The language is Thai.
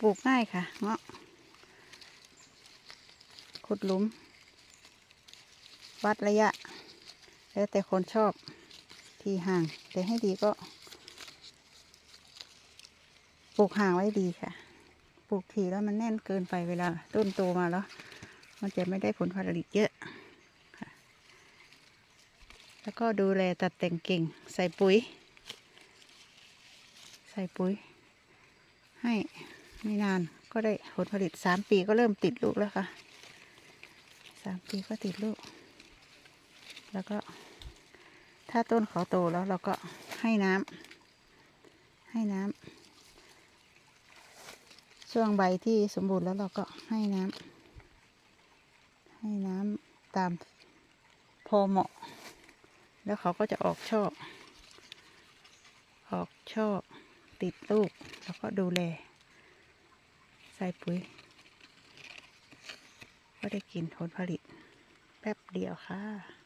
ปลูกง่ายค่ะเงาะขุดหลุม วัดระยะ แล้วแต่คนชอบที่ห่าง แต่ให้ดีก็ปลูกห่างไว้ดีค่ะ ปลูกทีแล้วมันแน่นเกินไปเวลาต้นโตมาแล้ว มันจะไม่ได้ผลผลิตเยอะค่ะ แล้วก็ดูแลตัดแต่งกิ่งใส่ปุ๋ย ใส่ปุ๋ยให้ ไม่นานก็ได้ผลผลิตสามปีก็เริ่มติดลูกแล้วค่ะสามปีก็ติดลูก แล้วก็ ถ้าต้นเขาโตแล้วเราก็ให้น้ำให้น้ำช่วงใบที่สมบูรณ์แล้วเราก็ให้น้ำให้น้ำตามพอเหมาะ แล้วเขาก็จะออกช่อออกช่อติดลูกแล้วก็ดูแล ส่ปุ๋ยก็ได้กินผลผลิตแป๊บเดียวค่ะ